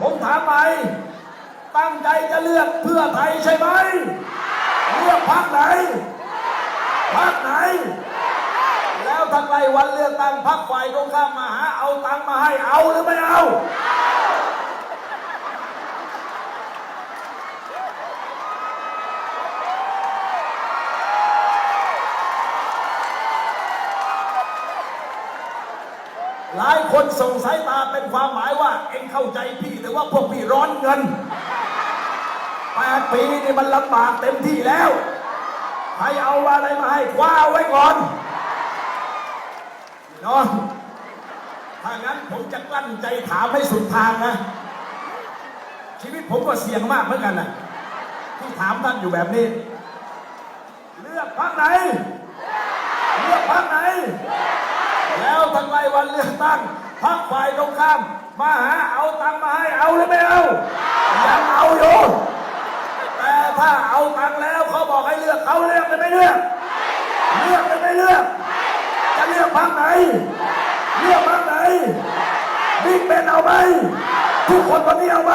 ผมถามไป ตั้งใจจะเลือกเพื่อไทยใช่ไหม เลือกพักไหน พักไหน แล้วทางไรวันเลือกตั้งพักฝ่ายตรงข้ามมาหาเอาตังมาให้เอาหรือไม่เอา หลายคนส่งสายตาเป็นความหมายว่า เองเข้าใจพี่แต่ว่าพวกพี่ร้อนเงินแปดปีนี่มันลำบากเต็มที่แล้วใครเอาอะไรมาให้คว้าเอาไว้ก่อนพี่น้องถ้างั้นผมจะกลั้นใจถามให้สุดทางนะ ชีวิตผมก็เสี่ยงมากเหมือนกันนะที่ถามท่านอยู่แบบนี้ เลือกพรรคไหน เลือกพรรคไหน แล้วทางไรวันเลือกตั้งพักฝ่ายตรงข้ามมาหาเอาตังมาให้เอาหรือไม่เอายังเอาอยู่แต่ถ้าเอาตังแล้วเขาบอกให้เลือกเขาเลือกหรือไม่เลือก เลือกหรือไม่เลือก จะเลือกพักไหน เลือกพักไหนบิ๊กเป็นเอาไหมทุกคนวันนี้เอาไหม